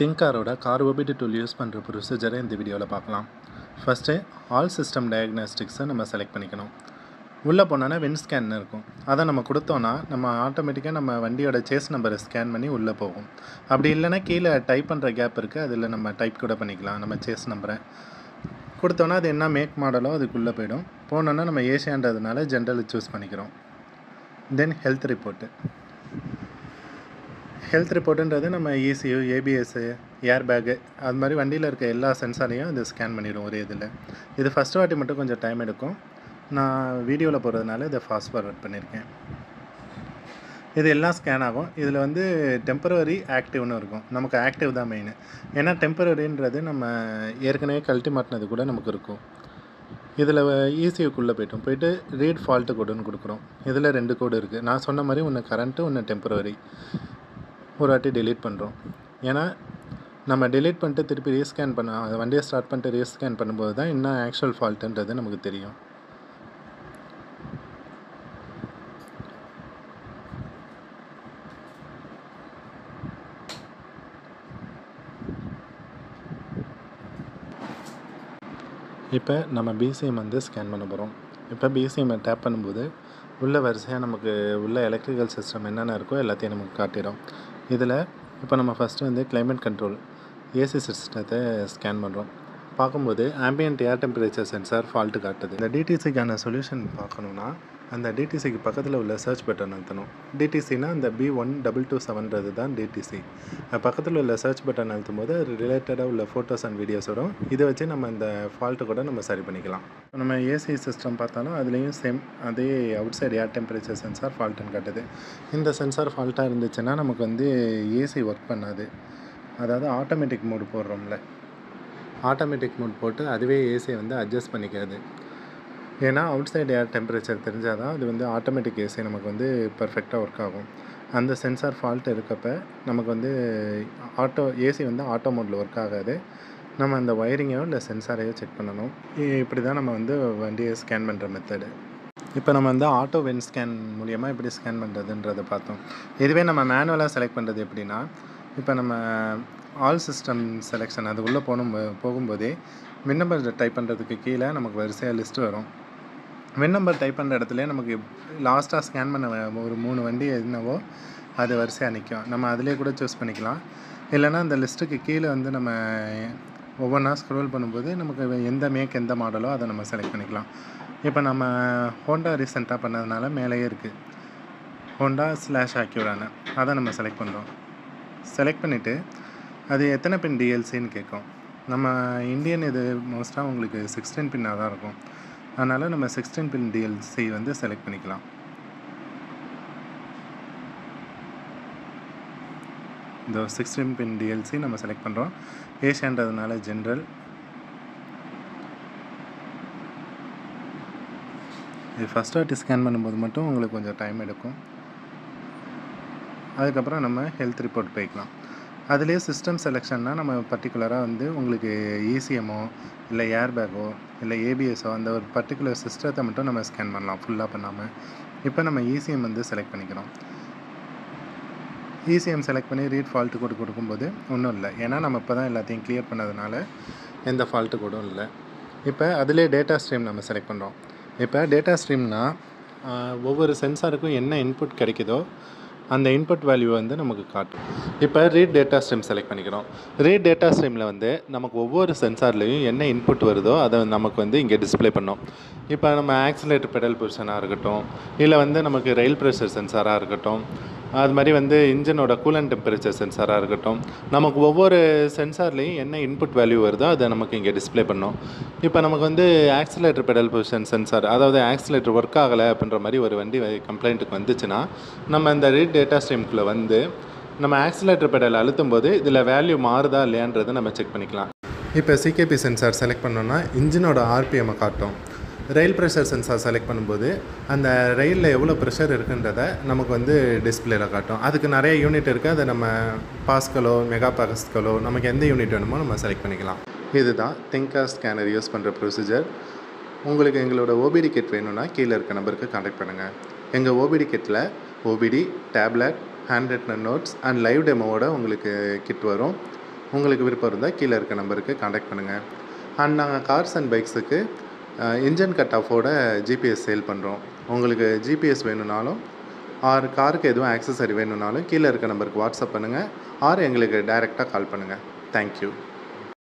திங்காரோட car tool use பண்ணுற ப்ரொசீஜரை இந்த வீடியோவில் பார்க்கலாம். ஃபஸ்ட்டு ஆல் சிஸ்டம் டயக்னாஸ்டிக்ஸை நம்ம செலக்ட் பண்ணிக்கணும். உள்ளே போனோன்னா வின் ஸ்கேன் இருக்கும். அதை நம்ம கொடுத்தோன்னா நம்ம ஆட்டோமேட்டிக்காக நம்ம வண்டியோட சேஸ் நம்பரை ஸ்கேன் பண்ணி உள்ளே போகும். அப்படி இல்லைன்னா கீழே டைப் பண்ணுற கேப் இருக்குது அதில் நம்ம டைப் கூட பண்ணிக்கலாம். நம்ம சேஸ் நம்பரை கொடுத்தோன்னா அது என்ன மேக் மாடலோ அதுக்குள்ளே போயிடும். போனோன்னா நம்ம ஏசியான்றதுனால ஜென்ரல் சூஸ் பண்ணிக்கிறோம். தென் ஹெல்த் ரிப்போர்ட்டு ஹெல்த் ரிப்போர்ட்டுன்றது நம்ம இசியூ ஏபிஎஸ்ஸு ஏர் பேக்கு அது மாதிரி வண்டியில் இருக்க எல்லா சென்சாரையும் இது ஸ்கேன் பண்ணிடும் ஒரே இதில். இது ஃபஸ்ட் வாட்டி மட்டும் கொஞ்சம் டைம் எடுக்கும். நான் வீடியோவில் போகிறதுனால இதை ஃபாஸ்ட் ஃபார்வர்ட் பண்ணியிருக்கேன். இது எல்லாம் ஸ்கேன் ஆகும். இதில் வந்து டெம்பரவரி ஆக்டிவ்னு இருக்கும். நமக்கு ஆக்டிவ் தான் மெயின் ஏன்னா டெம்பரவரின்றது நம்ம ஏற்கனவே கழட்டி மாட்டினது கூட நமக்கு இருக்கும். இதில் ஈஸியுக்குள்ளே போய்ட்டோம். போயிட்டு ரீட் ஃபால்ட்டு கோடுன்னு கொடுக்குறோம். இதில் ரெண்டு கோடு இருக்குது நான் சொன்ன மாதிரி ஒன்று கரண்ட்டு ஒன்று டெம்பரவரி ஒரு வாட்டி டெலீட் பண்ணுறோம் ஏன்னா நம்ம டெலீட் பண்ணிட்டு திருப்பி ரீஸ்கேன் பண்ண அந்த வண்டியை ஸ்டார்ட் பண்ணிட்டு ரீஸ்கேன் பண்ணும்போது தான் என்ன ஆக்சுவல் ஃபால்ட்டுன்றது நமக்கு தெரியும். இப்போ நம்ம பிசிஎம் வந்து ஸ்கேன் பண்ண போகிறோம் இப்போ பிசிஎம்மை டேப் பண்ணும்போது உள்ள வரிசையாக நமக்கு உள்ள எலக்ட்ரிக்கல் சிஸ்டம் என்னென்ன இருக்கோ எல்லாத்தையும் நமக்கு காட்டிடும். இதில் இப்போ நம்ம ஃபஸ்ட்டு வந்து கிளைமேட் கண்ட்ரோல் ஏசி சிஸ்டத்தை ஸ்கேன் பண்ணுறோம் பார்க்கும்போது ambient air temperature sensor fault காட்டுது. இந்த டிடிசிக்கான சொல்யூஷன் பார்க்கணுன்னா அந்த டிடிசிக்கு பக்கத்தில் உள்ள சர்ச் பட்டன் அழுத்தணும். டிடிசினா அந்த பி ஒன் டபுள் டூ செவன்றது தான் டிடிசி பக்கத்தில் உள்ள சர்ச் பட்டன் அழுத்தும் போது அது ரிலேட்டடாக உள்ள ஃபோட்டோஸ் அண்ட் வீடியோஸ் வரும். இதை வச்சு நம்ம இந்த ஃபால்ட்டு கூட நம்ம சரி பண்ணிக்கலாம். நம்ம ஏசி சிஸ்டம் பார்த்தாலும் அதுலேயும் சேம் அதே outside air temperature sensor ஃபால்ட்டுன்னு காட்டுது. இந்த சென்சார் ஃபால்ட்டாக இருந்துச்சுன்னா நமக்கு வந்து ஏசி ஒர்க் பண்ணாது. அதாவது ஆட்டோமேட்டிக் மோடு போடுறோம்ல. ஆட்டோமேட்டிக் மோட் போட்டு அதுவே ஏசியை வந்து அட்ஜஸ்ட் பண்ணிக்காது ஏன்னா அவுட் சைடு ஏர் டெம்பரேச்சர் தெரிஞ்சால் தான் அது வந்து ஆட்டோமேட்டிக் ஏசி நமக்கு வந்து பர்ஃபெக்டாக ஒர்க் ஆகும். அந்த சென்சார் ஃபால்ட் இருக்கப்போ நமக்கு வந்து ஆட்டோ ஏசி வந்து ஆட்டோ மோடில் ஒர்க் ஆகாது. நம்ம அந்த ஒயரிங்கையோ இல்லை சென்சாரையோ செக் பண்ணணும். இப்படி தான் நம்ம வந்து வண்டியை ஸ்கேன் பண்ணுற மெத்தடு இப்போ நம்ம வந்து ஆட்டோ வென் ஸ்கேன் மூலியமாக எப்படி ஸ்கேன் பண்ணுறதுன்றதை பார்த்தோம். இதுவே நம்ம மேனுவலாக செலக்ட் பண்ணுறது எப்படின்னா இப்போ நம்ம ஆல் சிஸ்டம் செலெக்ஷன் அது உள்ளே போகணும் போகும்போதே வின் நம்பர் டைப் பண்ணுறதுக்கு கீழே நமக்கு வரிசையாக லிஸ்ட் வரும். வின் நம்பர் டைப் பண்ணுற இடத்துல நமக்கு லாஸ்ட்டாக ஸ்கேன் பண்ண ஒரு மூணு வண்டி என்னவோ அது வரிசையாக நிற்கும் நம்ம அதிலே கூட சூஸ் பண்ணிக்கலாம். இல்லைன்னா அந்த லிஸ்ட்டுக்கு கீழே வந்து நம்ம ஒவ்வொன்றா ஸ்க்ரோல் பண்ணும்போது நமக்கு எந்த மேக் எந்த மாடலோ அதை நம்ம செலக்ட் பண்ணிக்கலாம். இப்போ நம்ம ஹோண்டா ரீசெண்டாக பண்ணதுனால மேலேயே இருக்குது ஹோண்டா ஸ்லாஷ் ஆக்யூரானு அதை நம்ம செலக்ட் பண்ணுறோம் செலக்ட் பண்ணிவிட்டு அது எத்தனை பின் டிஎல்சின்னு கேட்கும். நம்ம இந்தியன் இது மோஸ்ட்டாக உங்களுக்கு சிக்ஸ்டீன் பின்னாக தான் இருக்கும். அதனால் நம்ம சிக்ஸ்டீன் பின் டிஎல்சி வந்து செலக்ட் பண்ணிக்கலாம். இந்த சிக்ஸ்டீன் பின் டிஎல்சி நம்ம செலக்ட் பண்ணுறோம் ஏஷியான்றதுனால ஜென்ரல் இது ஃபஸ்ட் வாட்டி ஸ்கேன் பண்ணும்போது மட்டும் உங்களுக்கு கொஞ்சம் டைம் எடுக்கும். அதுக்கப்புறம் நம்ம ஹெல்த் ரிப்போர்ட் போய்க்கலாம். அதுலேயே சிஸ்டம் செலெக்ஷன்னா நம்ம பர்டிகுலராக வந்து உங்களுக்கு இசிஎம்மோ இல்லை ஏர் பேக்கோ இல்லை ஏபிஎஸ்ஸோ அந்த ஒரு பர்டிகுலர் சிஸ்டத்தை மட்டும் நம்ம ஸ்கேன் பண்ணலாம் ஃபுல்லாக பண்ணாமல் இப்போ நம்ம இசிஎம் வந்து செலக்ட் பண்ணிக்கிறோம். இசிஎம் செலக்ட் பண்ணி ரீட் ஃபால்ட்டு கோடு கொடுக்கும்போது ஒன்றும் இல்லை. ஏன்னா நம்ம இப்போ தான் எல்லாத்தையும் கிளியர் பண்ணதுனால எந்த ஃபால்ட்டு கோடும் இல்லை. இப்போ அதிலே டேட்டா ஸ்ட்ரீம் நம்ம செலக்ட் பண்ணுறோம் இப்போ டேட்டா ஸ்ட்ரீம்னா ஒவ்வொரு சென்சாருக்கும் என்ன இன்புட் கிடைக்குதோ அந்த இன்புட் வேல்யூ வந்து நமக்கு காட்டும். இப்போ ரீட் டேட்டா ஸ்ட்ரீம் செலக்ட் பண்ணிக்கிறோம். ரீட் டேட்டா ஸ்ட்ரீமில் வந்து நமக்கு ஒவ்வொரு சென்சார்லேயும் என்ன இன்புட் வருதோ அதை நமக்கு வந்து இங்கே டிஸ்ப்ளே பண்ணோம். இப்போ நம்ம ஆக்சிலேட்டர் பெடல் பொசிஷனாக இருக்கட்டும் இல்லை வந்து நமக்கு ரயில் ப்ரெஷர் சென்சாராக இருக்கட்டும் அது மாதிரி வந்து இன்ஜினோட கூலன் டெம்பரேச்சர் சென்சாராக இருக்கட்டும் நமக்கு ஒவ்வொரு சென்சார்லேயும் என்ன இன்புட் வேல்யூ வருதோ அதை நமக்கு இங்கே டிஸ்ப்ளே பண்ணோம். இப்போ நமக்கு வந்து ஆக்சிலேட்டர் பெடல் பொசிஷன் சென்சார் அதாவது ஆக்சிலேட்டர் ஒர்க் ஆகலை அப்படின்ற மாதிரி ஒரு வண்டி கம்ப்ளைண்ட்டுக்கு வந்துச்சுன்னா நம்ம இந்த ரீட் டேட்டா ஸ்ட்ரீம்குள்ளே வந்து நம்ம ஆக்சிலேட்டர் பெடல் அழுத்தும் போது இதில் வேல்யூ மாறுதா இல்லையான்றதை நம்ம செக் பண்ணிக்கலாம். இப்போ சிகேபி சென்சார் செலக்ட் பண்ணோன்னா இன்ஜினோட ஆர்பிஎம்மை காட்டும். ரயில் ப்ரெஷர் சென்சார் செலக்ட் பண்ணும்போது அந்த ரயிலில் எவ்வளோ ப்ரெஷர் இருக்குன்றத நமக்கு வந்து டிஸ்பிளேல காட்டும். அதுக்கு நிறைய யூனிட் இருக்குது அதை நம்ம பாஸ்களோ மெகா பாஸ்கலோ நமக்கு எந்த யூனிட் வேணுமோ நம்ம செலக்ட் பண்ணிக்கலாம். இதுதான் திங்கார் ஸ்கேனர் யூஸ் பண்ணுற ப்ரொசீஜர் உங்களுக்கு எங்களோட ஓபிடி கிட் வேணும்னா கீழே இருக்க நம்பருக்கு காண்டாக்ட் பண்ணுங்கள் எங்கள் OBD கிட்டில் OBD tablet hand written notes and live டெமோவோட உங்களுக்கு கிட் வரும். உங்களுக்கு விருப்பம் இருந்தால் கீழே இருக்க நம்பருக்கு காண்டாக்ட் பண்ணுங்கள் அண்ட் நாங்கள் கார்ஸ் அண்ட் பைக்ஸுக்கு இன்ஜின் கட் ஆஃபோட ஜிபிஎஸ் சேல் பண்ணுறோம் உங்களுக்கு ஜிபிஎஸ் வேணும்னாலும் ஆர் காருக்கு எதுவும் ஆக்சசரி வேணும்னாலும் கீழே இருக்க நம்பருக்கு வாட்ஸ்அப் பண்ணுங்கள் ஆர் எங்களுக்கு டைரெக்டாக கால் பண்ணுங்கள் தேங்க்யூ